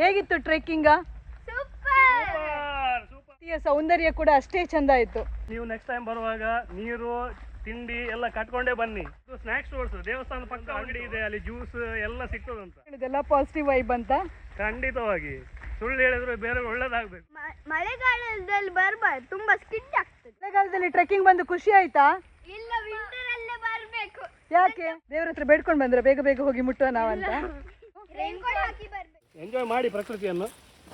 ಹೇಗಿತ್ತು trekking super super ಸೌಂದರ್ಯ ಕೂಡ ಅಷ್ಟೇ ಚಂದ ಇತ್ತು. ನೀವು ನೆಕ್ಸ್ಟ್ ಟೈಮ್ ಬರುವಾಗ ನೀರು ತಿಂಡಿ ಎಲ್ಲ ಕಟ್ಕೊಂಡೇ ಬನ್ನಿ. ಸ್ನಾಕ್ಸ್ ಸ್ಟೋರ್ಸ್ ದೇವಸ್ಥಾನದ ಪಕ್ಕ ಅಂಗಡಿ ಇದೆ ಅಲ್ಲಿ ಜ್ಯೂಸ್ ಎಲ್ಲ ಸಿಗ್ತದಂತ ಇದೆಲ್ಲ ಪಾಸಿಟಿವ್ ವೈಬ್ ಅಂತ? ಖಂಡಿತವಾಗಿ. ಸುಳ್ಳು ಹೇಳಿದ್ರೆ ಬೇರೆ ಒಳ್ಳೇದಾಗ್ಬೇಕು. ಮಳೆಗಾಲದಲ್ಲಿ ಬರಬಾರ್ದು ತುಂಬಾ ಸ್ಕಿಡ್ ಆಗ್ತದೆ ಮಳೆಗಾಲದಲ್ಲಿ ಟ್ರೆಕ್ಕಿಂಗ್ ಬಂದು ಖುಷಿ ಆಯ್ತಾ? ಇಲ್ಲ ವಿಂಟರ್ ಅಲ್ಲೇ ಬರಬೇಕು. ಯಾಕೆ? ದೇವ್ರ ಹತ್ರ ಬೇಡ್ಕೊಂಡು ಬಂದ್ರೆ ಬೇಗ ಬೇಗ ಹೋಗಿ ಮುಟ್ಟುವ ನಾವಂತ? ರೈನ್ ಕೋಟ್ ಹಾಕಿ ಬರ್ಬೇಕು. ಎಂಜಾಯ್ ಮಾಡಿ ಪ್ರಕೃತಿಯನ್ನು.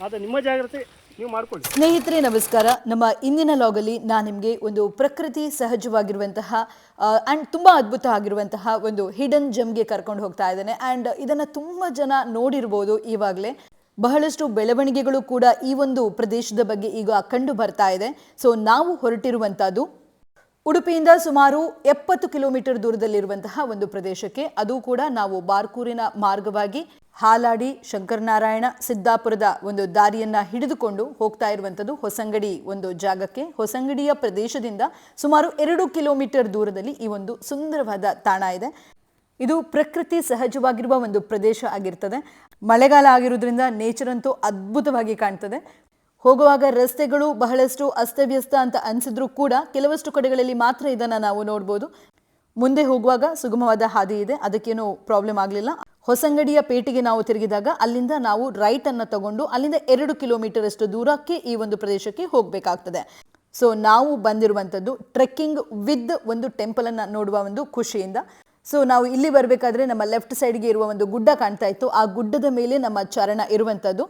ಆದರೆ ನಿಮ್ಮ ಜಾಗ್ರತೆ ನೀವು ಮಾಡ್ಕೊಳ್ಳಿ. ಸ್ನೇಹಿತರೆ, ನಮಸ್ಕಾರ. ನಮ್ಮ ಇಂದಿನ ಲಾಗಲ್ಲಿ ನಾನು ನಿಮಗೆ ಒಂದು ಪ್ರಕೃತಿ ಸಹಜವಾಗಿರುವಂತಹ ಆ್ಯಂಡ್ ತುಂಬ ಅದ್ಭುತ ಆಗಿರುವಂತಹ ಒಂದು ಹಿಡನ್ ಜಮ್ಗೆ ಕರ್ಕೊಂಡು ಹೋಗ್ತಾ ಇದ್ದೇನೆ. ಆ್ಯಂಡ್ ಇದನ್ನು ತುಂಬ ಜನ ನೋಡಿರ್ಬೋದು ಈವಾಗಲೇ. ಬಹಳಷ್ಟು ಬೆಳವಣಿಗೆಗಳು ಕೂಡ ಈ ಒಂದು ಪ್ರದೇಶದ ಬಗ್ಗೆ ಈಗ ಕಂಡು ಬರ್ತಾ ಇದೆ. ಸೊ ನಾವು ಹೊರಟಿರುವಂಥದ್ದು ಉಡುಪಿಯಿಂದ ಸುಮಾರು ಎಪ್ಪತ್ತು ಕಿಲೋಮೀಟರ್ ದೂರದಲ್ಲಿರುವಂತಹ ಒಂದು ಪ್ರದೇಶಕ್ಕೆ ಅದು ಕೂಡ ನಾವು ಬಾರ್ಕೂರಿನ ಮಾರ್ಗವಾಗಿ ಹಾಲಾಡಿ, ಶಂಕರನಾರಾಯಣ, ಸಿದ್ದಾಪುರದ ಒಂದು ದಾರಿಯನ್ನ ಹಿಡಿದುಕೊಂಡು ಹೋಗ್ತಾ ಇರುವಂಥದ್ದು ಹೊಸಂಗಡಿ ಒಂದು ಜಾಗಕ್ಕೆ. ಹೊಸಂಗಡಿಯ ಪ್ರದೇಶದಿಂದ ಸುಮಾರು ಎರಡು ಕಿಲೋಮೀಟರ್ ದೂರದಲ್ಲಿ ಈ ಒಂದು ಸುಂದರವಾದ ತಾಣ ಇದೆ. ಇದು ಪ್ರಕೃತಿ ಸಹಜವಾಗಿರುವ ಒಂದು ಪ್ರದೇಶ ಆಗಿರ್ತದೆ. ಮಳೆಗಾಲ ಆಗಿರೋದ್ರಿಂದ ನೇಚರ್ ಅಂತೂ ಅದ್ಭುತವಾಗಿ ಕಾಣ್ತದೆ. ಹೋಗುವಾಗ ರಸ್ತೆಗಳು ಬಹಳಷ್ಟು ಅಸ್ತವ್ಯಸ್ತ ಅಂತ ಅನಿಸಿದ್ರು ಕೂಡ ಕೆಲವಷ್ಟು ಕಡೆಗಳಲ್ಲಿ ಮಾತ್ರ ಇದನ್ನು ನಾವು ನೋಡ್ಬೋದು. ಮುಂದೆ ಹೋಗುವಾಗ ಸುಗಮವಾದ ಹಾದಿ ಇದೆ, ಅದಕ್ಕೇನು ಪ್ರಾಬ್ಲಮ್ ಆಗಲಿಲ್ಲ. ಹೊಸಂಗಡಿಯ ಪೇಟೆಗೆ ನಾವು ತಿರುಗಿದಾಗ ಅಲ್ಲಿಂದ ನಾವು ರೈಟ್ ಅನ್ನು ತಗೊಂಡು ಅಲ್ಲಿಂದ ಎರಡು ಕಿಲೋಮೀಟರ್ ಅಷ್ಟು ದೂರಕ್ಕೆ ಈ ಒಂದು ಪ್ರದೇಶಕ್ಕೆ ಹೋಗಬೇಕಾಗ್ತದೆ. ಸೊ ನಾವು ಬಂದಿರುವಂಥದ್ದು ಟ್ರೆಕ್ಕಿಂಗ್ ವಿತ್ ಒಂದು ಟೆಂಪಲ್ ಅನ್ನ ನೋಡುವ ಒಂದು ಖುಷಿಯಿಂದ. ಸೊ ನಾವು ಇಲ್ಲಿ ಬರಬೇಕಾದ್ರೆ ನಮ್ಮ ಲೆಫ್ಟ್ ಸೈಡ್ಗೆ ಇರುವ ಒಂದು ಗುಡ್ಡ ಕಾಣ್ತಾ ಇತ್ತು. ಆ ಗುಡ್ಡದ ಮೇಲೆ ನಮ್ಮ ಚರಣ ಇರುವಂಥದ್ದು.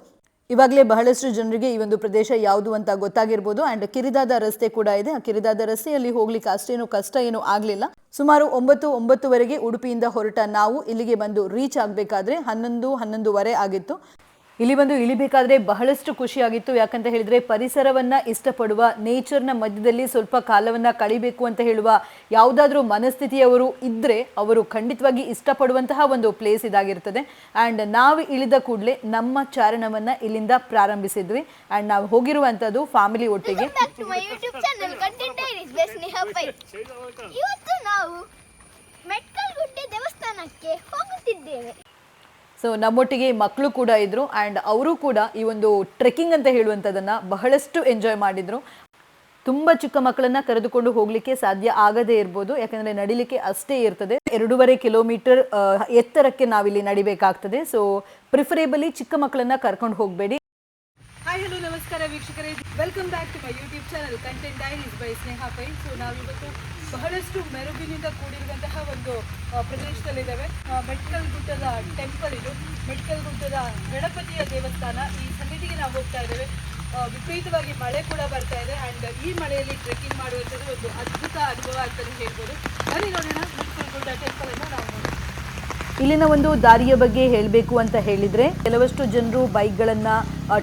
ಇವಾಗಲೇ ಬಹಳಷ್ಟು ಜನರಿಗೆ ಈ ಒಂದು ಪ್ರದೇಶ ಯಾವುದು ಅಂತ ಗೊತ್ತಾಗಿರ್ಬೋದು. ಅಂಡ್ ಕಿರಿದಾದ ರಸ್ತೆ ಕೂಡ ಇದೆ. ಆ ಕಿರಿದಾದ ರಸ್ತೆಯಲ್ಲಿ ಹೋಗ್ಲಿಕ್ಕೆ ಅಷ್ಟೇನು ಕಷ್ಟ ಏನು ಆಗಲಿಲ್ಲ. ಸುಮಾರು ಒಂಬತ್ತು, ಒಂಬತ್ತುವರೆಗೆ ಉಡುಪಿಯಿಂದ ಹೊರಟ ನಾವು ಇಲ್ಲಿಗೆ ಬಂದು ರೀಚ್ ಆಗಬೇಕಾದ್ರೆ ಹನ್ನೊಂದು, ಹನ್ನೊಂದುವರೆ ಆಗಿತ್ತು. ಇಲ್ಲಿ ಬಂದು ಇಳಿಬೇಕಾದ್ರೆ ಬಹಳಷ್ಟು ಖುಷಿಯಾಗಿತ್ತು. ಯಾಕಂತ ಹೇಳಿದ್ರೆ ಪರಿಸರವನ್ನ ಇಷ್ಟಪಡುವ ನೇಚರ್ನ ಮಧ್ಯದಲ್ಲಿ ಸ್ವಲ್ಪ ಕಾಲವನ್ನ ಕಳಿಬೇಕು ಅಂತ ಹೇಳುವ ಯಾವುದಾದ್ರೂ ಮನಸ್ಥಿತಿಯವರು ಇದ್ರೆ ಅವರು ಖಂಡಿತವಾಗಿ ಇಷ್ಟಪಡುವಂತಹ ಒಂದು ಪ್ಲೇಸ್ ಇದಾಗಿರ್ತದೆ. ಆ್ಯಂಡ್ ನಾವು ಇಳಿದ ಕೂಡಲೇ ನಮ್ಮ ಚಾರಣವನ್ನ ಇಲ್ಲಿಂದ ಪ್ರಾರಂಭಿಸಿದ್ವಿ. ಆ್ಯಂಡ್ ನಾವು ಹೋಗಿರುವಂಥದ್ದು ಫ್ಯಾಮಿಲಿ ಒಟ್ಟಿಗೆ. ಇವತ್ತು ನಾವು ದೇವಸ್ಥಾನಕ್ಕೆ ಹೋಗುತ್ತಿದ್ದೇವೆ. ಸೊ ನಮ್ಮೊಟ್ಟಿಗೆ ಮಕ್ಕಳು ಕೂಡ ಇದ್ರು ಆ್ಯಂಡ್ ಅವರು ಕೂಡ ಈ ಒಂದು ಟ್ರೆಕ್ಕಿಂಗ್ ಅಂತ ಹೇಳುವಂಥದ್ದನ್ನು ಬಹಳಷ್ಟು ಎಂಜಾಯ್ ಮಾಡಿದ್ರು. ತುಂಬ ಚಿಕ್ಕ ಮಕ್ಕಳನ್ನ ಕರೆದುಕೊಂಡು ಹೋಗಲಿಕ್ಕೆ ಸಾಧ್ಯ ಆಗದೇ ಇರ್ಬೋದು. ಯಾಕಂದರೆ ನಡಿಲಿಕ್ಕೆ ಅಷ್ಟೇ ಇರ್ತದೆ. ಎರಡೂವರೆ ಕಿಲೋಮೀಟರ್ ಎತ್ತರಕ್ಕೆ ನಾವಿಲ್ಲಿ ನಡಿಬೇಕಾಗ್ತದೆ. ಸೊ ಪ್ರಿಫರೇಬಲಿ ಚಿಕ್ಕ ಮಕ್ಕಳನ್ನ ಕರ್ಕೊಂಡು ಹೋಗಬೇಡಿ. ಹಾಯ್ ಹಲೋ ನಮಸ್ಕಾರ ವೀಕ್ಷಕರೇ. Welcome back to my YouTube channel content diaries by Sneha Pai so ನಾವಿವತ್ತು ಬಹಳಷ್ಟು ಮೆರುಗಿನಿಂದ ಕೂಡಿರುವಂತಹ ಒಂದು ಪ್ರದೇಶದಲ್ಲಿದ್ದೇವೆ. ಮೆಡಿಕಲ್ ಗುಡ್ಡದ ಟೆಂಪಲ್ ಇದು. ಮೆಡಿಕಲ್ ಗುಡ್ಡದ ಗಣಪತಿಯ ದೇವಸ್ಥಾನ. ಈ ಸನ್ನಿಧಿಗೆ ನಾವು ಹೋಗ್ತಾ ಇದ್ದೇವೆ. ವಿಪರೀತವಾಗಿ ಮಳೆ ಕೂಡ ಬರ್ತಾ ಇದೆ. ಆ್ಯಂಡ್ ಈ ಮಳೆಯಲ್ಲಿ ಟ್ರೆಕ್ಕಿಂಗ್ ಮಾಡುವಂಥದ್ದು ಒಂದು ಅದ್ಭುತ ಅನುಭವ ಅಂತಲೇ ಹೇಳ್ಬೋದು. ಬನ್ನಿ ನೋಡೋಣ ಮೆಟ್ಕಲ್ ಗುಡ್ಡ ಟೆಂಪಲನ್ನು ನಾವು ಇಲ್ಲಿನ ಒಂದು ದಾರಿಯ ಬಗ್ಗೆ ಹೇಳಬೇಕು ಅಂತ ಹೇಳಿದ್ರೆ ಕೆಲವಷ್ಟು ಜನರು ಬೈಕ್ಗಳನ್ನು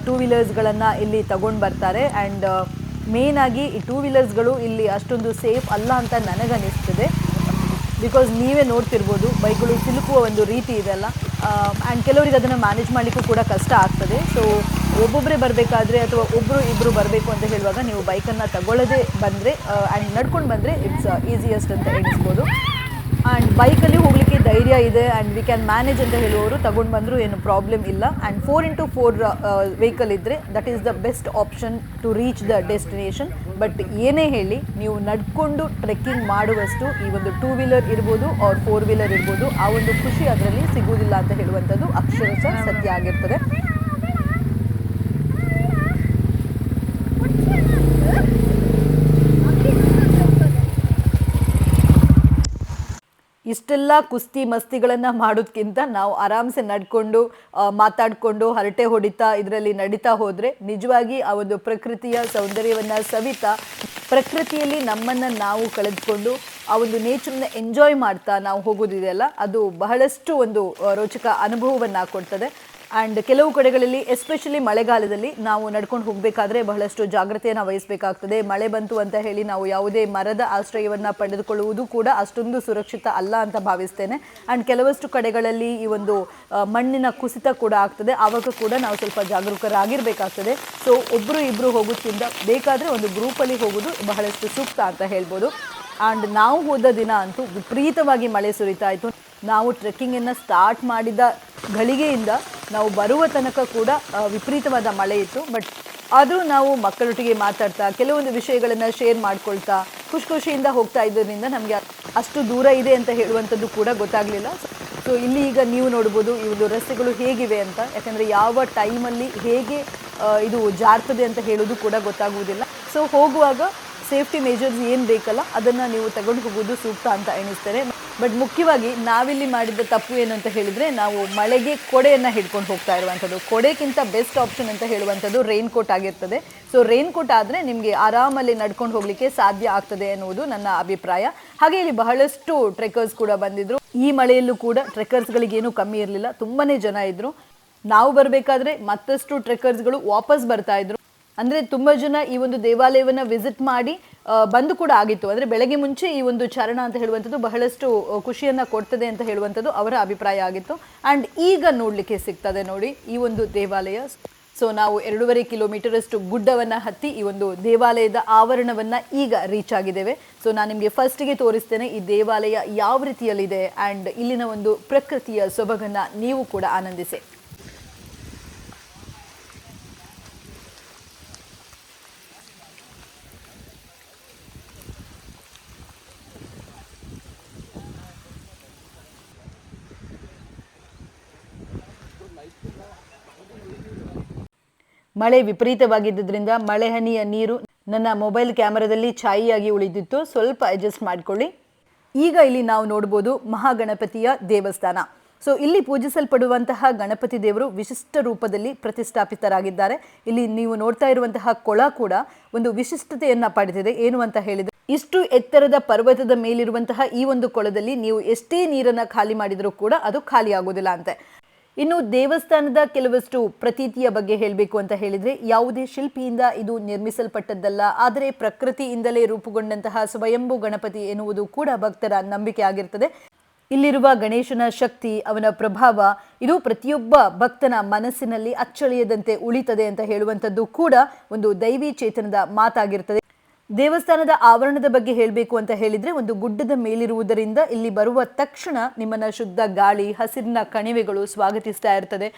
ಟೂ ವೀಲರ್ಸ್ಗಳನ್ನು ಇಲ್ಲಿ ತಗೊಂಡು ಬರ್ತಾರೆ. ಅಂಡ್ ಮೇನ್ ಆಗಿ ಈ ಟೂ ವೀಲರ್ಸ್ಗಳು ಇಲ್ಲಿ ಅಷ್ಟೊಂದು ಸೇಫ್ ಅಲ್ಲ ಅಂತ ನನಗನ್ನಿಸ್ತದೆ. ಬಿಕಾಸ್ ನೀವೇ ನೋಡ್ತಿರ್ಬೋದು, ಬೈಕ್ಗಳು ಸಿಲುಕುವ ಒಂದು ರೀತಿ ಇದೆಲ್ಲ ಆ್ಯಂಡ್ ಕೆಲವರಿಗೆ ಅದನ್ನು ಮ್ಯಾನೇಜ್ ಮಾಡಲಿಕ್ಕೂ ಕೂಡ ಕಷ್ಟ ಆಗ್ತದೆ. ಸೊ ಒಬ್ಬೊಬ್ಬರೇ ಬರಬೇಕಾದ್ರೆ ಅಥವಾ ಒಬ್ಬರು ಇಬ್ಬರು ಬರಬೇಕು ಅಂತ ಹೇಳುವಾಗ ನೀವು ಬೈಕನ್ನು ತಗೊಳ್ಳದೆ ಬಂದರೆ ಆ್ಯಂಡ್ ನಡ್ಕೊಂಡು ಬಂದರೆ ಇಟ್ಸ್ ಈಸಿಯೆಸ್ಟ್ ಅಂತ ಎಣಿಸ್ಬೋದು. ಆ್ಯಂಡ್ ಬೈಕಲ್ಲಿ ಹೋಗಲಿಕ್ಕೆ ಧೈರ್ಯ ಇದೆ ಆ್ಯಂಡ್ ವಿ ಕ್ಯಾನ್ ಮ್ಯಾನೇಜ್ ಅಂತ ಹೇಳುವವರು ತಗೊಂಡು ಬಂದರೂ ಏನು ಪ್ರಾಬ್ಲಮ್ ಇಲ್ಲ. And four into four vehicle ಇದ್ದರೆ that is the best option to reach the destination but ಏನೇ ಹೇಳಿ, ನೀವು ನಡ್ಕೊಂಡು ಟ್ರೆಕ್ಕಿಂಗ್ ಮಾಡುವಷ್ಟು ಈ ಒಂದು ಟೂ ವೀಲರ್ ಇರ್ಬೋದು ಆರ್ ಫೋರ್ ವೀಲರ್ ಇರ್ಬೋದು, ಆ ಒಂದು ಖುಷಿ ಅದರಲ್ಲಿ ಸಿಗುವುದಿಲ್ಲ ಅಂತ ಹೇಳುವಂಥದ್ದು ಅಕ್ಷರಶಃ ಸತ್ಯ ಆಗಿರ್ತದೆ. ಇಷ್ಟೆಲ್ಲ ಕುಸ್ತಿ ಮಸ್ತಿಗಳನ್ನು ಮಾಡೋದ್ಕಿಂತ ನಾವು ಆರಾಮ್ಸೆ ನಡ್ಕೊಂಡು ಮಾತಾಡಿಕೊಂಡು ಹರಟೆ ಹೊಡಿತಾ ಇದರಲ್ಲಿ ನಡೀತಾ ಹೋದರೆ ನಿಜವಾಗಿ ಆ ಒಂದು ಪ್ರಕೃತಿಯ ಸೌಂದರ್ಯವನ್ನು ಸವಿತಾ ಪ್ರಕೃತಿಯಲ್ಲಿ ನಮ್ಮನ್ನು ನಾವು ಕಳೆದುಕೊಂಡು ಆ ಒಂದು ನೇಚರ್ನ ಎಂಜಾಯ್ ಮಾಡ್ತಾ ನಾವು ಹೋಗೋದಿದೆಯಲ್ಲ, ಅದು ಬಹಳಷ್ಟು ಒಂದು ರೋಚಕ ಅನುಭವವನ್ನು ಕೊಡ್ತದೆ. ಆ್ಯಂಡ್ ಕೆಲವು ಕಡೆಗಳಲ್ಲಿ ಎಸ್ಪೆಷಲಿ ಮಳೆಗಾಲದಲ್ಲಿ, ನಾವು ನಡ್ಕೊಂಡು ಹೋಗಬೇಕಾದ್ರೆ ಬಹಳಷ್ಟು ಜಾಗ್ರತೆಯನ್ನು ವಹಿಸಬೇಕಾಗ್ತದೆ. ಮಳೆ ಬಂತು ಅಂತ ಹೇಳಿ ನಾವು ಯಾವುದೇ ಮರದ ಆಶ್ರಯವನ್ನು ಪಡೆದುಕೊಳ್ಳುವುದು ಕೂಡ ಅಷ್ಟೊಂದು ಸುರಕ್ಷಿತ ಅಲ್ಲ ಅಂತ ಭಾವಿಸ್ತೇನೆ. ಆ್ಯಂಡ್ ಕೆಲವಷ್ಟು ಕಡೆಗಳಲ್ಲಿ ಈ ಒಂದು ಮಣ್ಣಿನ ಕುಸಿತ ಕೂಡ ಆಗ್ತದೆ. ಆವಾಗ ಕೂಡ ನಾವು ಸ್ವಲ್ಪ ಜಾಗರೂಕರಾಗಿರಬೇಕಾಗ್ತದೆ. ಸೊ ಒಬ್ಬರು ಇಬ್ಬರು ಹೋಗೋದ್ಕಿಂತ ಬೇಕಾದರೆ ಒಂದು ಗ್ರೂಪಲ್ಲಿ ಹೋಗೋದು ಬಹಳಷ್ಟು ಸೂಕ್ತ ಅಂತ ಹೇಳ್ಬೋದು. ಆ್ಯಂಡ್ ನಾವು ಹೋದ ದಿನ ಅಂತೂ ವಿಪರೀತವಾಗಿ ಮಳೆ ಸುರಿತಾ ಇತ್ತು. ನಾವು ಟ್ರೆಕ್ಕಿಂಗನ್ನು ಸ್ಟಾರ್ಟ್ ಮಾಡಿದ ಗಳಿಗೆಯಿಂದ ನಾವು ಬರುವ ತನಕ ಕೂಡ ವಿಪರೀತವಾದ ಮಳೆ ಇತ್ತು. ಬಟ್ ಆದರೂ ನಾವು ಮಕ್ಕಳೊಟ್ಟಿಗೆ ಮಾತಾಡ್ತಾ, ಕೆಲವೊಂದು ವಿಷಯಗಳನ್ನು ಶೇರ್ ಮಾಡ್ಕೊಳ್ತಾ ಖುಷಿ ಖುಷಿಯಿಂದ ಹೋಗ್ತಾ ಇದ್ದರಿಂದ ನಮಗೆ ಅಷ್ಟು ದೂರ ಇದೆ ಅಂತ ಹೇಳುವಂಥದ್ದು ಕೂಡ ಗೊತ್ತಾಗಲಿಲ್ಲ. ಸೊ ಇಲ್ಲಿ ಈಗ ನೀವು ನೋಡ್ಬೋದು, ಈ ರಸ್ತೆಗಳು ಹೇಗಿವೆ ಅಂತ. ಯಾಕಂದರೆ ಯಾವ ಟೈಮಲ್ಲಿ ಹೇಗೆ ಇದು ಜಾರ್ತದೆ ಅಂತ ಹೇಳೋದು ಕೂಡ ಗೊತ್ತಾಗುವುದಿಲ್ಲ. ಸೊ ಹೋಗುವಾಗ ಸೇಫ್ಟಿ ಮೇಜರ್ಸ್ ಏನು ಬೇಕಲ್ಲ, ಅದನ್ನು ನೀವು ತಗೊಂಡು ಹೋಗೋದು ಸೂಕ್ತ ಅಂತ ಎಣಿಸ್ತೇನೆ. ಬಟ್ ಮುಖ್ಯವಾಗಿ ನಾವಿಲ್ಲಿ ಮಾಡಿದ ತಪ್ಪು ಏನು ಅಂತ ಹೇಳಿದ್ರೆ ನಾವು ಮಳೆಗೆ ಕೊಡೆಯನ್ನು ಹಿಡ್ಕೊಂಡು ಹೋಗ್ತಾ ಇರುವಂಥದ್ದು. ಕೊಡೆಗಿಂತ ಬೆಸ್ಟ್ ಆಪ್ಷನ್ ಅಂತ ಹೇಳುವಂಥದ್ದು ರೈನ್ ಕೋಟ್ ಆಗಿರ್ತದೆ. ಸೊ ರೈನ್ ಕೋಟ್ ಆದರೆ ನಿಮಗೆ ಆರಾಮಲ್ಲಿ ನಡ್ಕೊಂಡು ಹೋಗಲಿಕ್ಕೆ ಸಾಧ್ಯ ಆಗ್ತದೆ ಅನ್ನುವುದು ನನ್ನ ಅಭಿಪ್ರಾಯ. ಹಾಗೆ ಇಲ್ಲಿ ಬಹಳಷ್ಟು ಟ್ರೆಕರ್ಸ್ ಕೂಡ ಬಂದಿದ್ರು. ಈ ಮಳೆಯಲ್ಲೂ ಕೂಡ ಟ್ರೆಕರ್ಸ್ಗಳಿಗೇನು ಕಮ್ಮಿ ಇರಲಿಲ್ಲ. ತುಂಬಾ ಜನ ಇದ್ರು. ನಾವು ಬರಬೇಕಾದ್ರೆ ಮತ್ತಷ್ಟು ಟ್ರೆಕರ್ಸ್ಗಳು ವಾಪಸ್ ಬರ್ತಾ ಇದ್ರು. ಅಂದರೆ ತುಂಬ ಜನ ಈ ಒಂದು ದೇವಾಲಯವನ್ನು ವಿಸಿಟ್ ಮಾಡಿ ಬಂದು ಕೂಡ ಆಗಿತ್ತು. ಅಂದರೆ ಬೆಳಗ್ಗೆ ಮುಂಚೆ ಈ ಒಂದು ಚರಣ ಅಂತ ಹೇಳುವಂಥದ್ದು ಬಹಳಷ್ಟು ಖುಷಿಯನ್ನ ಕೊಡ್ತದೆ ಅಂತ ಹೇಳುವಂಥದ್ದು ಅವರ ಅಭಿಪ್ರಾಯ ಆಗಿತ್ತು. ಆ್ಯಂಡ್ ಈಗ ನೋಡಲಿಕ್ಕೆ ಸಿಗ್ತದೆ ನೋಡಿ ಈ ಒಂದು ದೇವಾಲಯ. ಸೊ ನಾವು ಎರಡೂವರೆ ಕಿಲೋಮೀಟರ್ ಅಷ್ಟು ಗುಡ್ಡವನ್ನು ಹತ್ತಿ ಈ ಒಂದು ದೇವಾಲಯದ ಆವರಣವನ್ನು ಈಗ ರೀಚ್ ಆಗಿದ್ದೇವೆ. ಸೊ ನಾನು ನಿಮಗೆ ಫಸ್ಟಿಗೆ ತೋರಿಸ್ತೇನೆ ಈ ದೇವಾಲಯ ಯಾವ ರೀತಿಯಲ್ಲಿದೆ ಆ್ಯಂಡ್ ಇಲ್ಲಿನ ಒಂದು ಪ್ರಕೃತಿಯ ಸೊಬಗನ್ನು ನೀವು ಕೂಡ ಆನಂದಿಸಿ. ಮಳೆ ವಿಪರೀತವಾಗಿದ್ದರಿಂದ ಮಳೆ ಹನಿಯ ನೀರು ನನ್ನ ಮೊಬೈಲ್ ಕ್ಯಾಮರಾದಲ್ಲಿ ಛಾಯಿಯಾಗಿ ಉಳಿದಿತ್ತು. ಸ್ವಲ್ಪ ಅಡ್ಜಸ್ಟ್ ಮಾಡಿಕೊಳ್ಳಿ. ಈಗ ಇಲ್ಲಿ ನಾವು ನೋಡ್ಬೋದು ಮಹಾಗಣಪತಿಯ ದೇವಸ್ಥಾನ. ಸೊ ಇಲ್ಲಿ ಪೂಜಿಸಲ್ಪಡುವಂತಹ ಗಣಪತಿ ದೇವರು ವಿಶಿಷ್ಟ ರೂಪದಲ್ಲಿ ಪ್ರತಿಷ್ಠಾಪಿತರಾಗಿದ್ದಾರೆ. ಇಲ್ಲಿ ನೀವು ನೋಡ್ತಾ ಇರುವಂತಹ ಕೊಳ ಕೂಡ ಒಂದು ವಿಶಿಷ್ಟತೆಯನ್ನ ಪಡೆದಿದೆ. ಏನು ಅಂತ ಹೇಳಿದ್ರೆ, ಇಷ್ಟು ಎತ್ತರದ ಪರ್ವತದ ಮೇಲಿರುವಂತಹ ಈ ಒಂದು ಕೊಳದಲ್ಲಿ ನೀವು ಎಷ್ಟೇ ನೀರನ್ನ ಖಾಲಿ ಮಾಡಿದರೂ ಕೂಡ ಅದು ಖಾಲಿ ಆಗೋದಿಲ್ಲ ಅಂತೆ. ಇನ್ನು ದೇವಸ್ಥಾನದ ಕೆಲವಷ್ಟು ಪ್ರತೀತಿಯ ಬಗ್ಗೆ ಹೇಳಬೇಕು ಅಂತ ಹೇಳಿದ್ರೆ, ಯಾವುದೇ ಶಿಲ್ಪಿಯಿಂದ ಇದು ನಿರ್ಮಿಸಲ್ಪಟ್ಟದ್ದಲ್ಲ, ಆದರೆ ಪ್ರಕೃತಿಯಿಂದಲೇ ರೂಪುಗೊಂಡಂತಹ ಸ್ವಯಂಭು ಗಣಪತಿ ಎನ್ನುವುದು ಕೂಡ ಭಕ್ತರ ನಂಬಿಕೆ ಆಗಿರ್ತದೆ. ಇಲ್ಲಿರುವ ಗಣೇಶನ ಶಕ್ತಿ, ಅವನ ಪ್ರಭಾವ, ಇದು ಪ್ರತಿಯೊಬ್ಬ ಭಕ್ತನ ಮನಸ್ಸಿನಲ್ಲಿ ಅಚ್ಚಳಿಯದಂತೆ ಉಳಿತದೆ ಅಂತ ಹೇಳುವಂಥದ್ದು ಕೂಡ ಒಂದು ದೈವಿ ಚೇತನದ ಮಾತಾಗಿರ್ತದೆ. ದೇವಸ್ಥಾನದ ಆವರಣದ ಬಗ್ಗೆ ಹೇಳಬೇಕು ಅಂತ ಹೇಳಿದ್ರೆ ಒಂದು ಗುಡ್ಡದ ಮೇಲಿರುವುದರಿಂದ ಇಲ್ಲಿ ಬರುವ ತಕ್ಷಣ ನಿಮ್ಮನ್ನ ಶುದ್ಧ ಗಾಳಿ, ಹಸಿರಿನ ಕಣಿವೆಗಳು ಸ್ವಾಗತಿಸ್ತಾ ಇರ್ತದೆ.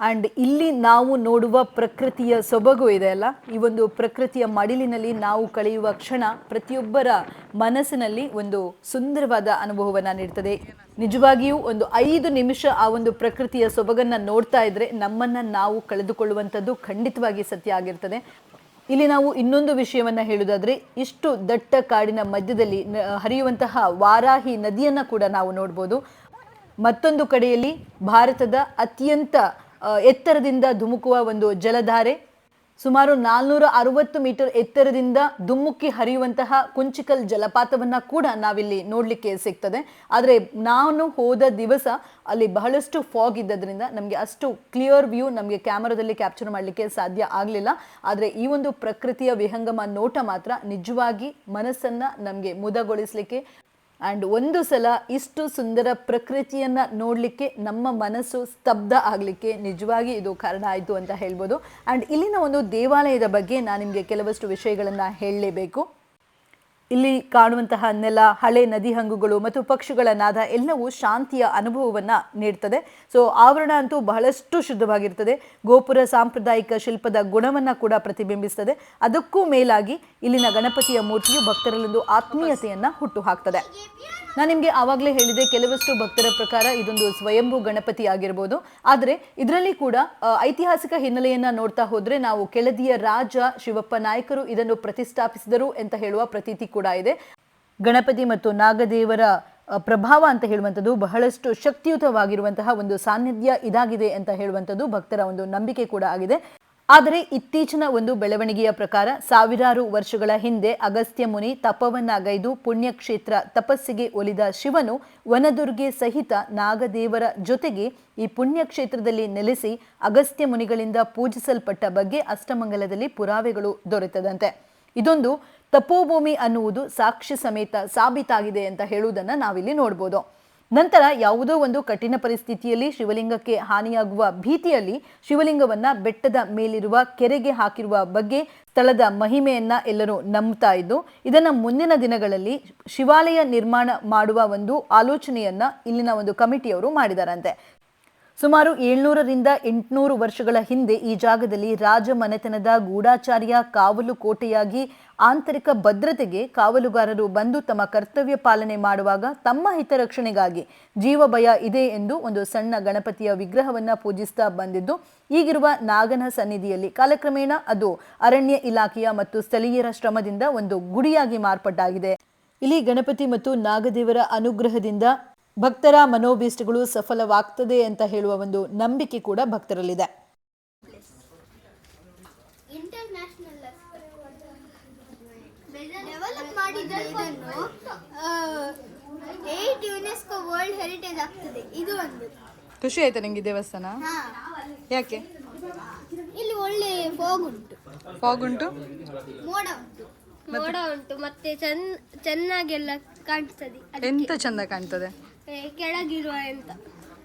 ಅಂಡ್ ಇಲ್ಲಿ ನಾವು ನೋಡುವ ಪ್ರಕೃತಿಯ ಸೊಬಗು ಇದೆ ಅಲ್ಲ? ಈ ಒಂದು ಪ್ರಕೃತಿಯ ಮಡಿಲಿನಲ್ಲಿ ನಾವು ಕಳೆಯುವ ಕ್ಷಣ ಪ್ರತಿಯೊಬ್ಬರ ಮನಸ್ಸಿನಲ್ಲಿ ಒಂದು ಸುಂದರವಾದ ಅನುಭವವನ್ನು ನೀಡ್ತದೆ. ನಿಜವಾಗಿಯೂ ಒಂದು ಐದು ನಿಮಿಷ ಆ ಒಂದು ಪ್ರಕೃತಿಯ ಸೊಬಗನ್ನು ನೋಡ್ತಾ ಇದ್ರೆ ನಮ್ಮನ್ನು ನಾವು ಕಳೆದುಕೊಳ್ಳುವಂಥದ್ದು ಖಂಡಿತವಾಗಿ ಸತ್ಯ ಆಗಿರ್ತದೆ. ಇಲ್ಲಿ ನಾವು ಇನ್ನೊಂದು ವಿಷಯವನ್ನ ಹೇಳುವುದಾದ್ರೆ, ಇಷ್ಟು ದಟ್ಟ ಕಾಡಿನ ಮಧ್ಯದಲ್ಲಿ ಹರಿಯುವಂತಹ ವಾರಾಹಿ ನದಿಯನ್ನ ಕೂಡ ನಾವು ನೋಡ್ಬೋದು. ಮತ್ತೊಂದು ಕಡೆಯಲ್ಲಿ ಭಾರತದ ಅತ್ಯಂತ ಎತ್ತರದಿಂದ ಧುಮುಕುವ ಒಂದು ಜಲಧಾರೆ ಸುಮಾರು ನಾಲ್ನೂರ ಅರವತ್ತು ಮೀಟರ್ ಎತ್ತರದಿಂದ ದುಮ್ಮುಕ್ಕಿ ಹರಿಯುವಂತಹ ಕುಂಚಿಕಲ್ ಜಲಪಾತವನ್ನ ಕೂಡ ನಾವಿಲ್ಲಿ ನೋಡಲಿಕ್ಕೆ ಸಿಗ್ತದೆ. ಆದರೆ ನಾನು ಹೋದ ದಿವಸ ಅಲ್ಲಿ ಬಹಳಷ್ಟು ಫಾಗ್ ಇದ್ದದ್ರಿಂದ ನಮಗೆ ಅಷ್ಟು ಕ್ಲಿಯರ್ ವ್ಯೂ ನಮಗೆ ಕ್ಯಾಮರಾದಲ್ಲಿ ಕ್ಯಾಪ್ಚರ್ ಮಾಡಲಿಕ್ಕೆ ಸಾಧ್ಯ ಆಗಲಿಲ್ಲ. ಆದರೆ ಈ ಒಂದು ಪ್ರಕೃತಿಯ ವಿಹಂಗಮ ನೋಟ ಮಾತ್ರ ನಿಜವಾಗಿ ಮನಸ್ಸನ್ನ ನಮಗೆ ಮುದಗೊಳಿಸಲಿಕ್ಕೆ ಆ್ಯಂಡ್ ಒಂದು ಸಲ ಇಷ್ಟು ಸುಂದರ ಪ್ರಕೃತಿಯನ್ನ ನೋಡಲಿಕ್ಕೆ ನಮ್ಮ ಮನಸ್ಸು ಸ್ತಬ್ಧ ಆಗಲಿಕ್ಕೆ ನಿಜವಾಗಿ ಇದು ಕಾರಣ ಆಯಿತು ಅಂತ ಹೇಳ್ಬೋದು. ಆ್ಯಂಡ್ ಇಲ್ಲಿನ ಒಂದು ದೇವಾಲಯದ ಬಗ್ಗೆ ನಾನು ನಿಮಗೆ ಕೆಲವಷ್ಟು ವಿಷಯಗಳನ್ನು ಹೇಳಲೇಬೇಕು. ಇಲ್ಲಿ ಕಾಣುವಂತಹ ನೆಲ, ಹಳೆ ನದಿ ಹಂಗುಗಳು ಮತ್ತು ಪಕ್ಷಿಗಳ ನಾದ ಎಲ್ಲವೂ ಶಾಂತಿಯ ಅನುಭವವನ್ನ ನೀಡ್ತದೆ. ಸೊ ಆವರಣ ಅಂತೂ ಬಹಳಷ್ಟು ಶುದ್ಧವಾಗಿರ್ತದೆ. ಗೋಪುರ ಸಾಂಪ್ರದಾಯಿಕ ಶಿಲ್ಪದ ಗುಣವನ್ನ ಕೂಡ ಪ್ರತಿಬಿಂಬಿಸ್ತದೆ. ಅದಕ್ಕೂ ಮೇಲಾಗಿ ಇಲ್ಲಿನ ಗಣಪತಿಯ ಮೂರ್ತಿಯು ಭಕ್ತರಲ್ಲೊಂದು ಆತ್ಮೀಯತೆಯನ್ನು ಹುಟ್ಟು ಹಾಕ್ತದೆ ನಾನು ನಿಮಗೆ ಆವಾಗಲೇ ಹೇಳಿದೆ, ಕೆಲವಷ್ಟು ಭಕ್ತರ ಪ್ರಕಾರ ಇದೊಂದು ಸ್ವಯಂಭೂ ಗಣಪತಿ ಆಗಿರ್ಬೋದು. ಆದರೆ ಇದರಲ್ಲಿ ಕೂಡ ಐತಿಹಾಸಿಕ ಹಿನ್ನೆಲೆಯನ್ನ ನೋಡ್ತಾ ಹೋದ್ರೆ ನಾವು ಕೆಳದಿಯ ರಾಜ, ಶಿವಪ್ಪ ನಾಯಕರು ಇದನ್ನು ಪ್ರತಿಷ್ಠಾಪಿಸಿದರು ಅಂತ ಹೇಳುವ ಪ್ರತೀತಿ ಕೂಡ ಇದೆ. ಗಣಪತಿ ಮತ್ತು ನಾಗದೇವರ ಪ್ರಭಾವ ಅಂತ ಹೇಳುವಂಥದ್ದು ಬಹಳಷ್ಟು ಶಕ್ತಿಯುತವಾಗಿರುವಂತಹ ಒಂದು ಸಾನ್ನಿಧ್ಯ ಇದಾಗಿದೆ ಅಂತ ಹೇಳುವಂಥದ್ದು ಭಕ್ತರ ಒಂದು ನಂಬಿಕೆ ಕೂಡ ಆಗಿದೆ. ಆದರೆ ಇತ್ತೀಚಿನ ಒಂದು ಬೆಳವಣಿಗೆಯ ಪ್ರಕಾರ ಸಾವಿರಾರು ವರ್ಷಗಳ ಹಿಂದೆ ಅಗಸ್ತ್ಯ ಮುನಿ ತಪವನ್ನಗೈದು ಪುಣ್ಯಕ್ಷೇತ್ರ ತಪಸ್ಸಿಗೆ ಒಲಿದ ಶಿವನು ವನದುರ್ಗೆ ಸಹಿತ ನಾಗದೇವರ ಜೊತೆಗೆ ಈ ಪುಣ್ಯಕ್ಷೇತ್ರದಲ್ಲಿ ನೆಲೆಸಿ ಅಗಸ್ತ್ಯ ಮುನಿಗಳಿಂದ ಪೂಜಿಸಲ್ಪಟ್ಟ ಬಗ್ಗೆ ಅಷ್ಟಮಂಗಲದಲ್ಲಿ ಪುರಾವೆಗಳು ದೊರೆತದಂತೆ. ಇದೊಂದು ತಪೋಭೂಮಿ ಅನ್ನುವುದು ಸಾಕ್ಷಿ ಸಮೇತ ಸಾಬೀತಾಗಿದೆ ಅಂತ ಹೇಳುವುದನ್ನು ನಾವಿಲ್ಲಿ ನೋಡ್ಬೋದು. ನಂತರ ಯಾವುದೋ ಒಂದು ಕಠಿಣ ಪರಿಸ್ಥಿತಿಯಲ್ಲಿ ಶಿವಲಿಂಗಕ್ಕೆ ಹಾನಿಯಾಗುವ ಭೀತಿಯಲ್ಲಿ ಶಿವಲಿಂಗವನ್ನ ಬೆಟ್ಟದ ಮೇಲಿರುವ ಕೆರೆಗೆ ಹಾಕಿರುವ ಬಗ್ಗೆ ಸ್ಥಳದ ಮಹಿಮೆಯನ್ನ ಎಲ್ಲರೂ ನಂಬ್ತಾ ಇದ್ದು, ಇದನ್ನ ಮುಂದಿನ ದಿನಗಳಲ್ಲಿ ಶಿವಾಲಯ ನಿರ್ಮಾಣ ಮಾಡುವ ಒಂದು ಆಲೋಚನೆಯನ್ನ ಇಲ್ಲಿನ ಒಂದು ಕಮಿಟಿಯವರು ಮಾಡಿದಾರಂತೆ. ಸುಮಾರು ಏಳ್ನೂರರಿಂದ ಎಂಟುನೂರು ವರ್ಷಗಳ ಹಿಂದೆ ಈ ಜಾಗದಲ್ಲಿ ರಾಜ ಮನೆತನದ ಗೂಢಾಚಾರ್ಯ ಕಾವಲು ಕೋಟೆಯಾಗಿ ಆಂತರಿಕ ಭದ್ರತೆಗೆ ಕಾವಲುಗಾರರು ಬಂದು ತಮ್ಮ ಕರ್ತವ್ಯ ಪಾಲನೆ ಮಾಡುವಾಗ ತಮ್ಮ ಹಿತರಕ್ಷಣೆಗಾಗಿ ಜೀವ ಭಯ ಇದೆ ಎಂದು ಒಂದು ಸಣ್ಣ ಗಣಪತಿಯ ವಿಗ್ರಹವನ್ನ ಪೂಜಿಸ್ತಾ ಬಂದಿದ್ದು, ಈಗಿರುವ ನಾಗನ ಸನ್ನಿಧಿಯಲ್ಲಿ ಕಾಲಕ್ರಮೇಣ ಅದು ಅರಣ್ಯ ಇಲಾಖೆಯ ಮತ್ತು ಸ್ಥಳೀಯರ ಶ್ರಮದಿಂದ ಒಂದು ಗುಡಿಯಾಗಿ ಮಾರ್ಪಟ್ಟಾಗಿದೆ. ಇಲ್ಲಿ ಗಣಪತಿ ಮತ್ತು ನಾಗದೇವರ ಅನುಗ್ರಹದಿಂದ ಭಕ್ತರ ಮನೋಭೀಷ್ಟಗಳು ಸಫಲವಾಗ್ತದೆ ಅಂತ ಹೇಳುವ ಒಂದು ನಂಬಿಕೆ ಕೂಡ ಭಕ್ತರಲ್ಲಿದೆ. ಇಂಟರ್ನ್ಯಾಷನಲ್ ಡೆವಲಪ್ ಮಾಡಿದ ಇದನ್ನು ಏಟ್ ಯುನೆಸ್ಕೋ ವರ್ಲ್ಡ್ ಹೆರಿಟೇಜ್ ಆಗ್ತದೆ. ಇದು ಒಂದು. ಖುಷಿ ಆಯ್ತಾ ನಿಮಗೆ ದೇವಸ್ಥಾನ? ಹಾ. ಯಾಕೆ? ಇಲ್ಲಿ ಒಳ್ಳೆ ಫಾಗ್ ಉಂಟು. ಫಾಗ್ ಉಂಟು? ಮೋಡ ಉಂಟು. ಮೋಡ ಉಂಟು. ಮತ್ತೆ ಚೆನ್ನ ಚೆನ್ನಾಗೆಲ್ಲ ಕಾಣ್ತದೆ. ಎಂತ ಚಂದ ಕಾಣ್ತದೆ? ಕೆಳಗಿರುವ ಎಂತ?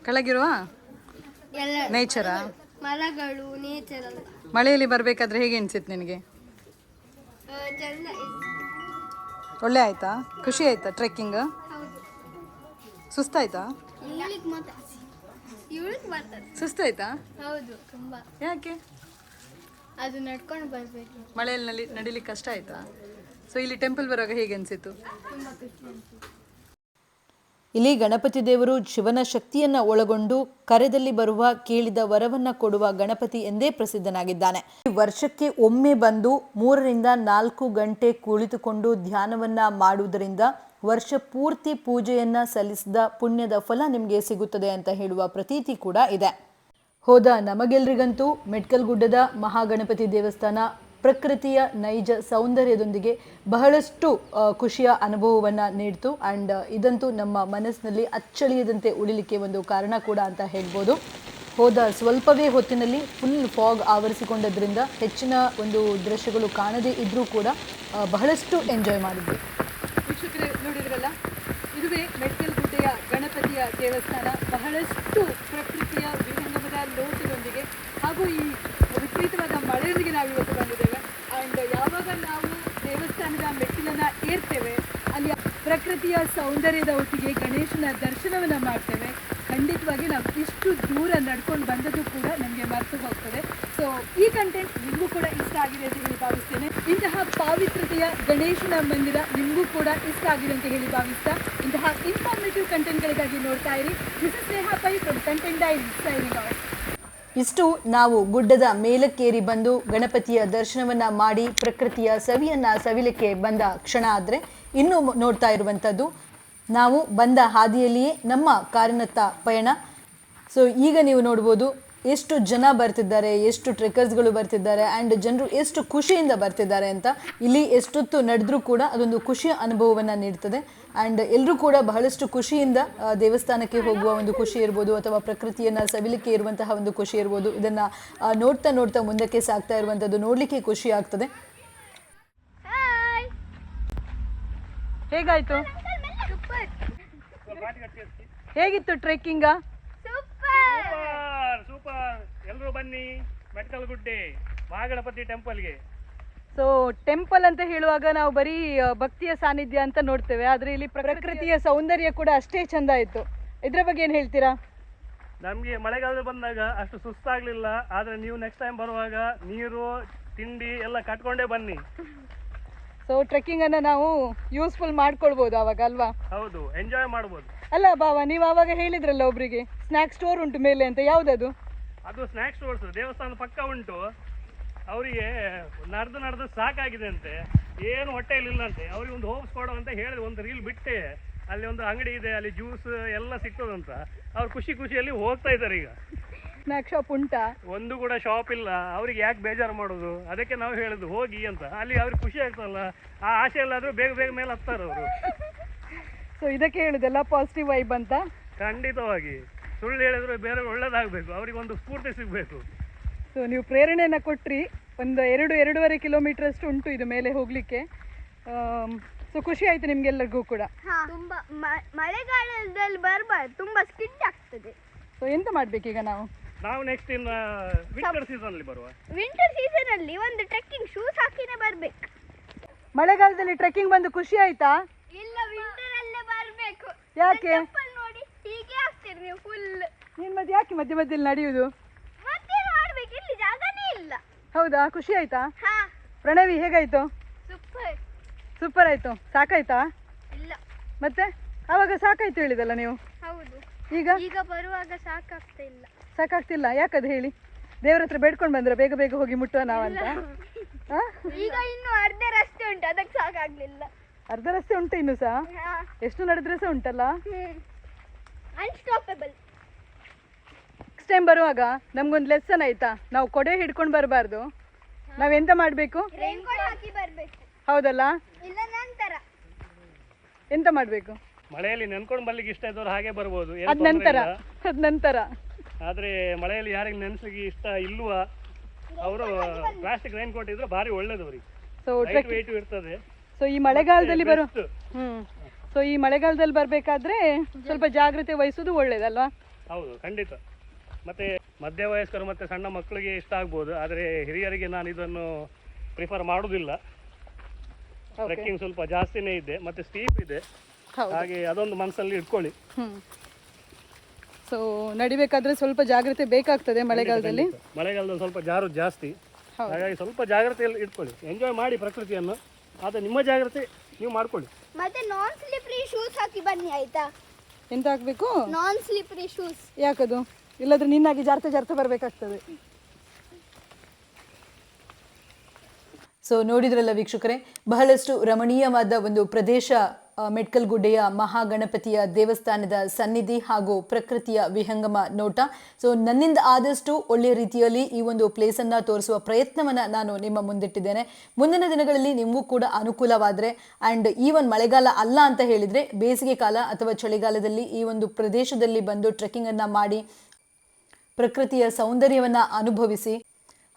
ಕೆಳಗಿರುವ? ಎಲ್ಲ. ನೇಚರಾ ಮರಗಳು ನೇಚರ್ ಮಳೆಯಲ್ಲಿ ಬರ್ಬೇಕಾದ್ರೆ ಹೇಗೆ ಅನ್ಸಿತ್ತು ನಿನಗೆ? ಚಂದ ಒಳ್ಳೆ ಆಯ್ತಾ? ಖುಷಿ ಆಯ್ತಾ ಟ್ರೆಕ್ಕಿಂಗ್ ಸುಸ್ತಾಯ್ತಾ ಸುಸ್ತಾಯ್ತಾ ಹೌದು ತುಂಬಾ. ಯಾಕೆ? ಅದು ನಡ್ಕೊಂಡು ಬರಬೇಕು. ಮಳೆಯಲ್ಲಿ ನಡಿಲಿಕ್ಕೆ ಕಷ್ಟ ಆಯ್ತಾ? ಸೊ ಇಲ್ಲಿ ಟೆಂಪಲ್ ಬರುವಾಗ ಹೇಗೆ ಅನಿಸಿತು ತುಂಬಾ ಖುಷಿ ಆಯ್ತು ಇಲ್ಲಿ ಗಣಪತಿ ದೇವರು ಶಿವನ ಶಕ್ತಿಯನ್ನ ಒಳಗೊಂಡು ಕರೆದಲ್ಲಿ ಬರುವ ಕೇಳಿದ ವರವನ್ನ ಕೊಡುವ ಗಣಪತಿ ಎಂದೇ ಪ್ರಸಿದ್ಧನಾಗಿದ್ದಾನೆ. ವರ್ಷಕ್ಕೆ ಒಮ್ಮೆ ಬಂದು ಮೂರರಿಂದ ನಾಲ್ಕು ಗಂಟೆ ಕುಳಿತುಕೊಂಡು ಧ್ಯಾನವನ್ನ ಮಾಡುವುದರಿಂದ ವರ್ಷ ಪೂರ್ತಿ ಪೂಜೆಯನ್ನ ಸಲ್ಲಿಸಿದ ಪುಣ್ಯದ ಫಲ ನಿಮಗೆ ಸಿಗುತ್ತದೆ ಅಂತ ಹೇಳುವ ಪ್ರತೀತಿ ಕೂಡ ಇದೆ. ಹೋದ ನಮಗೆಲ್ರಿಗಂತೂ ಮೆಟ್ಕಲ್ ಗುಡ್ಡದ ಮಹಾಗಣಪತಿ ದೇವಸ್ಥಾನ ಪ್ರಕೃತಿಯ ನೈಜ ಸೌಂದರ್ಯದೊಂದಿಗೆ ಬಹಳಷ್ಟು ಖುಷಿಯ ಅನುಭವವನ್ನು ನೀಡ್ತು. ಆ್ಯಂಡ್ ಇದಂತೂ ನಮ್ಮ ಮನಸ್ಸಿನಲ್ಲಿ ಅಚ್ಚಳಿಯದಂತೆ ಉಳಿಲಿಕ್ಕೆ ಒಂದು ಕಾರಣ ಕೂಡ ಅಂತ ಹೇಳ್ಬೋದು. ಹೋದ ಸ್ವಲ್ಪವೇ ಹೊತ್ತಿನಲ್ಲಿ ಫುಲ್ ಫಾಗ್ ಆವರಿಸಿಕೊಂಡದ್ರಿಂದ ಹೆಚ್ಚಿನ ಒಂದು ದೃಶ್ಯಗಳು ಕಾಣದೇ ಇದ್ದರೂ ಕೂಡ ಬಹಳಷ್ಟು ಎಂಜಾಯ್ ಮಾಡಿದ್ವಿ. ನೋಡಿದ್ರಲ್ಲ, ಇದುವೇ ಮೆಟ್ಕಲ್ ಗುಡ್ಡೆಯ ಗಣಪತಿಯ ದೇವಸ್ಥಾನ. ಬಹಳಷ್ಟು ಪ್ರಕೃತಿಯ ವಿಹಂಗಮದ ಲೋಟದೊಂದಿಗೆ ಹಾಗೂ ಈ ವಿಪರೀತವಾದ ಮಳೆಯೊಂದಿಗೆ ನಾವು ಇವತ್ತು ಬಂದಿದ್ದೇವೆ ಆ್ಯಂಡ್ ಯಾವಾಗ ನಾವು ಮೆಟ್ಟಿಲನ್ನು ಏರ್ತೇವೆ. ಅಲ್ಲಿ ಪ್ರಕೃತಿಯ ಸೌಂದರ್ಯದ ಒಟ್ಟಿಗೆ ಗಣೇಶನ ದರ್ಶನವನ್ನು ಮಾಡ್ತೇವೆ. ಖಂಡಿತವಾಗಿ ನಾವು ಇಷ್ಟು ದೂರ ನಡ್ಕೊಂಡು ಬಂದದ್ದು ಕೂಡ ನಮಗೆ ಮರೆತು ಹೋಗ್ತದೆ ಸೊ ಈ ಕಂಟೆಂಟ್ ನಿಮಗೂ ಕೂಡ ಇಷ್ಟ ಆಗಿದೆ ಅಂತ ಹೇಳಿ ಭಾವಿಸ್ತೇನೆ. ಇಂತಹ ಪಾವಿತ್ರತೆಯ ಗಣೇಶನ ಮಂದಿರ ನಿಮಗೂ ಕೂಡ ಇಷ್ಟ ಆಗಿದೆ ಅಂತ ಹೇಳಿ ಭಾವಿಸ್ತಾ, ಇಂತಹ ಇನ್ಫಾರ್ಮೇಟಿವ್ ಕಂಟೆಂಟ್ಗಳಿಗಾಗಿ ನೋಡ್ತಾ ಇರಿ. This is Sneha Pai from content signing out ಇಷ್ಟು ನಾವು ಗುಡ್ಡದ ಮೇಲಕ್ಕೇರಿ ಬಂದು ಗಣಪತಿಯ ದರ್ಶನವನ್ನ ಮಾಡಿ ಪ್ರಕೃತಿಯ ಸವಿಯನ್ನ ಸವಿಲಿಕ್ಕೆ ಬಂದ ಕ್ಷಣ ಆದರೆ ಇನ್ನು ನೋಡ್ತಾ ಇರುವಂಥದ್ದು ನಾವು ಬಂದ ಹಾದಿಯಲ್ಲಿಯೇ ನಮ್ಮ ಕಾರಿನತ್ತ ಪಯಣ. ಸೊ ಈಗ ನೀವು ನೋಡ್ಬೋದು ಎಷ್ಟು ಜನ ಬರ್ತಿದ್ದಾರೆ ಎಷ್ಟು ಟ್ರೆಕರ್ಸ್ಗಳು ಬರ್ತಿದ್ದಾರೆ ಆ್ಯಂಡ್ ಜನರು ಎಷ್ಟು ಖುಷಿಯಿಂದ ಬರ್ತಿದ್ದಾರೆ ಅಂತ ಇಲ್ಲಿ ಎಷ್ಟೊತ್ತು ನಡೆದ್ರೂ ಕೂಡ ಅದೊಂದು ಖುಷಿಯ ಅನುಭವವನ್ನು ನೀಡ್ತದೆ. ಆ್ಯಂಡ್ ಎಲ್ಲರೂ ಕೂಡ ಬಹಳಷ್ಟು ಖುಷಿಯಿಂದ ದೇವಸ್ಥಾನಕ್ಕೆ ಹೋಗುವ ಒಂದು ಖುಷಿ ಇರ್ಬೋದು ಅಥವಾ ಪ್ರಕೃತಿಯನ್ನು ಸವಿಲಿಕ್ಕೆ ಇರುವಂತಹ ಒಂದು ಖುಷಿ ಇರ್ಬೋದು ಇದನ್ನು ನೋಡ್ತಾ ನೋಡ್ತಾ ಮುಂದಕ್ಕೆ ಸಾಗ್ತಾ ಇರುವಂಥದ್ದು ನೋಡಲಿಕ್ಕೆ ಖುಷಿ ಆಗ್ತದೆ. ಹಾಯ್ ಹೇಗಾಯ್ತು? ಹೇಗಿತ್ತು ಟ್ರೆಕ್ಕಿಂಗ ಸೂಪರ್ ಎಲ್ಲರೂ ಬನ್ನಿ ಮೆಟ್ಕಲ್ ಗುಡ್ಡೆ ಮಹಾಗಣಪತಿ ಟೆಂಪಲ್ಗೆ. ಸೊ ಟೆಂಪಲ್ ಅಂತ ಹೇಳುವಾಗ ನಾವು ಬರೀ ಭಕ್ತಿಯ ಸಾನ್ನಿಧ್ಯ ಅಂತ ನೋಡ್ತೇವೆ ಆದರೆ ಇಲ್ಲಿ ಪ್ರಕೃತಿಯ ಸೌಂದರ್ಯ ಕೂಡ ಅಷ್ಟೇ ಚಂದ ಇತ್ತು ಇದ್ರ ಬಗ್ಗೆ ಏನು ಹೇಳ್ತೀರಾ? ನಮಗೆ ಮಳೆಗಾಲ ಬಂದಾಗ ಅಷ್ಟು ಸುಸ್ತಾಗ್ಲಿಲ್ಲ ಆದರೆ ನೀವು ನೆಕ್ಸ್ಟ್ ಟೈಮ್ ಬರುವಾಗ ನೀರು ತಿಂಡಿ ಎಲ್ಲ ಕಟ್ಕೊಂಡೇ ಬನ್ನಿ. ಸೊ ಟ್ರೆಕ್ಕಿಂಗ್ ಅನ್ನ ನಾವು ಯೂಸ್ಫುಲ್ ಮಾಡ್ಕೊಳ್ಬೋದು ಅವಾಗ ಅಲ್ವಾ? ಹೌದು ಎಂಜಾಯ್ ಮಾಡ್ಬೋದು. ಅಲ್ಲ ಬಾವ ನೀವು ಆವಾಗ ಹೇಳಿದ್ರಲ್ಲ ಒಬ್ರಿಗೆ ಸ್ನ್ಯಾಕ್ ಸ್ಟೋರ್ ಉಂಟು ಮೇಲೆ ಅಂತ ಯಾವ್ದದು? ಅದು ಸ್ನಾಕ್ಸ್ ಸ್ಟೋರ್ಸ್ ದೇವಸ್ಥಾನ ಪಕ್ಕ ಉಂಟು. ಅವರಿಗೆ ನಡೆದು ನಡೆದು ಸಾಕಾಗಿದೆ ಅಂತೆ ಏನು ಹೊಟ್ಟೆಯಲ್ಲಿ ಇಲ್ಲಂತೆ ಅವ್ರಿಗೆ ಒಂದು ಹೋಮ್ಸ್ ಕೊಡೋ ಅಂತ ಹೇಳಿದ್ರು. ಒಂದು ರೀಲ್ ಬಿಟ್ಟೆ. ಅಲ್ಲಿ ಒಂದು ಅಂಗಡಿ ಇದೆ ಅಲ್ಲಿ ಜ್ಯೂಸ್ ಎಲ್ಲ ಸಿಗ್ತದಂತ ಅವ್ರು ಖುಷಿ ಖುಷಿಯಲ್ಲಿ ಹೋಗ್ತಾ ಇದ್ದಾರೆ ಈಗ. ಸ್ನ್ಯಾಕ್ ಶಾಪ್ ಉಂಟಾ? ಒಂದು ಕೂಡ ಶಾಪ್ ಇಲ್ಲ. ಅವ್ರಿಗೆ ಯಾಕೆ ಬೇಜಾರು ಮಾಡೋದು? ಅದಕ್ಕೆ ನಾವು ಹೇಳಿದ್ದು ಹೋಗಿ ಅಂತ. ಅಲ್ಲಿ ಅವ್ರಿಗೆ ಖುಷಿ ಆಗ್ತಲ್ಲ ಆ ಆಸೆ ಎಲ್ಲಾದ್ರೂ ಬೇಗ ಬೇಗ ಮೇಲೆ ಹತ್ತಾರೆ ಅವರು ಸೊ ಇದಕ್ಕೆ ಹೇಳುದೆಲ್ಲ ಪಾಸಿಟಿವ್ ವೈಬ್ ಅಂತ? ಖಂಡಿತವಾಗಿ. ಸುಳ್ಳು ಹೇಳಿದ್ರೆ ಬೇರೆ ಒಳ್ಳೇದಾಗಬೇಕು ಅವ್ರಿಗೆ ಒಂದು ಸ್ಫೂರ್ತಿ ಸಿಗಬೇಕು. ಸೊ ನೀವು ಪ್ರೇರಣೆಯನ್ನು ಕೊಟ್ಟ್ರಿ ಒಂದು ಎರಡು ಎರಡೂವರೆ ಕಿಲೋಮೀಟರ್ ಅಷ್ಟು ಉಂಟು ಇದು ಮೇಲೆ ಹೋಗ್ಲಿಕ್ಕೆ. ಸೊ ಖುಷಿ ಆಯ್ತು ನಿಮ್ಗೆಲ್ಲರಿಗೂ ಕೂಡ. ತುಂಬಾ ಮಳೆಗಾಲದಲ್ಲಿ ಬರಬಾರ್ದು ತುಂಬಾ ಸ್ಕಿಡ್ ಆಗ್ತದೆ. ಸೊ ಎಂತ ಮಾಡ್ಬೇಕೀಗ ನಾವು? ನಾವು ನೆಕ್ಸ್ಟ್ ಇನ್ ವಿಂಟರ್ ಸೀಸನ್ ಅಲ್ಲಿ ಬರುವ. ವಿಂಟರ್ ಸೀಸನ್ ಅಲ್ಲಿ ಒಂದು ಟ್ರೆಕ್ಕಿಂಗ್ ಶೂಸ್ ಹಾಕಿನೇ ಬರ್ಬೇಕು. ಮಳೆಗಾಲದಲ್ಲಿ ಟ್ರೆಕ್ಕಿಂಗ್ ಬಂದು ಖುಷಿ ಆಯ್ತಾ? ಇಲ್ಲ ವಿಂಟರ್ ಅಲ್ಲೇ ಬರ್ಬೇಕು. ಯಾಕೆ? ಆಗ್ತೀರಿ ನೀವು ಫುಲ್ ನೀನು ಮತ್ತೆ ಯಾಕೆ ಮಧ್ಯೆ ಮಧ್ಯದಲ್ಲಿ ನಡೆಯುವುದು ಮಾಡ್ಬೇಕು ಇಲ್ಲಿ ಜಾಗನೇ ಇಲ್ಲ. ಹೌದಾ? ಖುಷಿ ಆಯ್ತಾ? ಹಾ. ಪ್ರಣವಿ ಹೇಗಾಯ್ತು? ಸೂಪರ್ ಸೂಪರ್ ಆಯ್ತು. ಸಾಕಾಯ್ತಾ? ಇಲ್ಲ. ಮತ್ತೆ? ಅವಾಗ ಸಾಕಾಯ್ತು ಹೇಳಿದಲ್ಲ ನೀವು? ಹೌದು. ಈಗ? ಈಗ ಬರುವಾಗ ಸಾಕಾಗ್ತಾ ಇಲ್ಲ. ಸಾಕಾಗ್ತಿಲ್ಲ. ಯಾಕದು ಹೇಳಿ? ದೇವ್ರ ಹತ್ರ ಬೇಡ್ಕೊಂಡು ಬಂದ್ರೆ ಬೇಗ ಬೇಗ ಹೋಗಿ ಮುಟ್ಟುವ ನಾವಂತ? ಹಾ? ಈಗ ಇನ್ನು ಅರ್ಧ ರಸ್ತೆ ಉಂಟು ಅದಕ್ಕೆ ಸಾಕಾಗ್ಲಿಲ್ಲ. ಅರ್ಧ ರಸ್ತೆ ಉಂಟು ಇನ್ನು ಸಹ ಎಷ್ಟು ನಡೆದ್ರೆ ಸಹ ಉಂಟಲ್ಲ ಅನ್ಸ್ಟಾಪಬಲ್ ನೆಕ್ಸ್ಟ್ ಟೈಮ್ ಬರುವಾಗ ನಮ್ಗೊಂದು ಲೆಸನ್ ಆಯ್ತಾ? ನಾವು ಕೊಡೆ ಹಿಡ್ಕೊಂಡು ಬರಬಾರ್ದು. ನಾವೆಂತ ಮಾಡಬೇಕು? ಮಾಡ್ಬೇಕು ಹಾಕಿ ಬರ್ಬೇಕು. ಹೌದಲ್ಲ? ಇಲ್ಲ ನಂತರ. ಎಂತ ಮಾಡಬೇಕು? ಮಳೆಯಲ್ಲಿ ನೆನ್ಕೊಂಡು ಬರ್ಲಿಕ್ಕೆ ಇಷ್ಟ ಇದ್ದವ್ರು ಹಾಗೆ ಬರ್ಬೋದು ಏನು ಅದ್ ತೊಂದ್ರೆ ನಂತರ ಇಲ್ಲ. ಅದ್ ನಂತರ. ಆದ್ರೆ ಮಳೆಯಲ್ಲಿ ಯಾರಿಗೆ ನೆನ್ಸಿಗೆ ಇಷ್ಟ ಇಲ್ವಾ? ಅವರು ಪ್ಲಾಸ್ಟಿಕ್ ರೈನ್ ಕೋಟ್ ಇದ್ರೆ ಭಾರಿ ಒಳ್ಳೇದು ಅವ್ರಿಗೆ. ಸೊ ವೆಯ್ಟ್ ಇರ್ತದೆ. ಸೊ ಈ ಮಳೆಗಾಲದಲ್ಲಿ ಬರುತ್ತೆ ಹ್ಮ್. ಸೊ ಈ ಮಳೆಗಾಲದಲ್ಲಿ ಬರಬೇಕಾದ್ರೆ ಸ್ವಲ್ಪ ಜಾಗ್ರತೆ ವಹಿಸೋದು ಒಳ್ಳೇದಲ್ವಾ? ಹೌದು ಖಂಡಿತ. ಮತ್ತೆ ಮಧ್ಯ ವಯಸ್ಕರು ಮತ್ತೆ ಸಣ್ಣ ಮಕ್ಕಳಿಗೆ ಇಷ್ಟ ಆಗ್ಬೋದು. ಆದರೆ ಹಿರಿಯರಿಗೆ ನಾನು ಇದನ್ನು ಪ್ರಿಫರ್ ಮಾಡೋದಿಲ್ಲ. ಟ್ರೆಕ್ಕಿಂಗ್ ಸ್ವಲ್ಪ ಜಾಸ್ತಿನೇ ಇದೆ ಮತ್ತೆ ಸ್ಟೀಪ್ ಇದೆ. ಹಾಗೆ ಅದೊಂದು ಮನಸ್ಸಲ್ಲಿ ಇಟ್ಕೊಳ್ಳಿ. ಸೊ ನಡಿಬೇಕಾದ್ರೆ ಸ್ವಲ್ಪ ಜಾಗ್ರತೆ ಬೇಕಾಗ್ತದೆ ಮಳೆಗಾಲದಲ್ಲಿ? ಮಳೆಗಾಲದಲ್ಲಿ ಸ್ವಲ್ಪ ಜಾರು ಜಾಸ್ತಿ. ಹಾಗಾಗಿ ಸ್ವಲ್ಪ ಜಾಗ್ರತೆಯಲ್ಲಿ ಇಟ್ಕೊಳ್ಳಿ. ಎಂಜಾಯ್ ಮಾಡಿ ಪ್ರಕೃತಿಯನ್ನು. ಆದರೆ ನಿಮ್ಮ ಜಾಗ್ರತೆ ನೀವು ಮಾಡ್ಕೊಳ್ಳಿ. ಮತ್ತೆ ನಾನ್ ಸ್ಲಿಪ್ರಿ ಶೂಸ್ ಹಾಕಿ ಬನ್ನಿ ಆಯ್ತಾ? ಎಂತ ಹಾಕ್ಬೇಕು? ನಾನ್ ಸ್ಲಿಪ್ರಿ ಶೂಸ್ ಯಾಕದು? ಇಲ್ಲದ್ರೆ ನಿನ್ನಾಗಿ ಜಾರ್ತ ಜಾರ್ತ ಬರಬೇಕಾಗ್ತದೆ. ಸೊ ನೋಡಿದ್ರಲ್ಲ ವೀಕ್ಷಕರೇ ಬಹಳಷ್ಟು ರಮಣೀಯವಾದ ಒಂದು ಪ್ರದೇಶ ಆ, ಮೆಟ್ಕಲ್ ಮಹಾಗಣಪತಿಯ ದೇವಸ್ಥಾನದ ಸನ್ನಿಧಿ ಹಾಗೂ ಪ್ರಕೃತಿಯ ವಿಹಂಗಮ ನೋಟ. ಸೊ ನನ್ನಿಂದ ಆದಷ್ಟು ಒಳ್ಳೆಯ ರೀತಿಯಲ್ಲಿ ಈ ಒಂದು ಪ್ಲೇಸನ್ನು ತೋರಿಸುವ ಪ್ರಯತ್ನವನ್ನು ನಾನು ನಿಮ್ಮ ಮುಂದಿಟ್ಟಿದ್ದೇನೆ. ಮುಂದಿನ ದಿನಗಳಲ್ಲಿ ನಿಮಗೂ ಕೂಡ ಅನುಕೂಲವಾದರೆ ಆ್ಯಂಡ್ ಈವನ್ ಮಳೆಗಾಲ ಅಲ್ಲ ಅಂತ ಹೇಳಿದರೆ ಬೇಸಿಗೆ ಕಾಲ ಅಥವಾ ಚಳಿಗಾಲದಲ್ಲಿ ಈ ಒಂದು ಪ್ರದೇಶದಲ್ಲಿ ಬಂದು ಟ್ರೆಕ್ಕಿಂಗನ್ನು ಮಾಡಿ ಪ್ರಕೃತಿಯ ಸೌಂದರ್ಯವನ್ನು ಅನುಭವಿಸಿ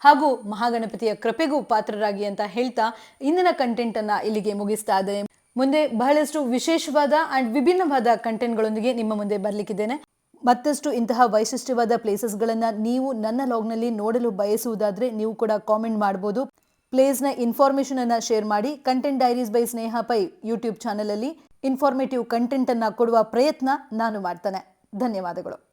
ಹಾಗೂ ಮಹಾಗಣಪತಿಯ ಕೃಪೆಗೂ ಪಾತ್ರರಾಗಿ ಅಂತ ಹೇಳ್ತಾ ಇಂದಿನ ಕಂಟೆಂಟನ್ನು ಇಲ್ಲಿಗೆ ಮುಗಿಸ್ತಾ ಇದ್ದೇನೆ. ಮುಂದೆ ಬಹಳಷ್ಟು ವಿಶೇಷವಾದ ಆ್ಯಂಡ್ ವಿಭಿನ್ನವಾದ ಕಂಟೆಂಟ್ಗಳೊಂದಿಗೆ ನಿಮ್ಮ ಮುಂದೆ ಬರಲಿಕ್ಕಿದ್ದೇನೆ. ಮತ್ತಷ್ಟು ಇಂತಹ ವೈಶಿಷ್ಟ್ಯವಾದ ಪ್ಲೇಸಸ್ಗಳನ್ನು ನೀವು ನನ್ನ ಲಾಗ್ನಲ್ಲಿ ನೋಡಲು ಬಯಸುವುದಾದರೆ ನೀವು ಕೂಡ ಕಾಮೆಂಟ್ ಮಾಡ್ಬೋದು. ಪ್ಲೇಸ್ನ ಇನ್ಫಾರ್ಮೇಷನನ್ನು ಶೇರ್ ಮಾಡಿ content diaries by Sneha Pai YouTube ಚಾನಲಲ್ಲಿ ಇನ್ಫಾರ್ಮೇಟಿವ್ ಕಂಟೆಂಟನ್ನು ಕೊಡುವ ಪ್ರಯತ್ನ ನಾನು ಮಾಡ್ತೇನೆ. ಧನ್ಯವಾದಗಳು.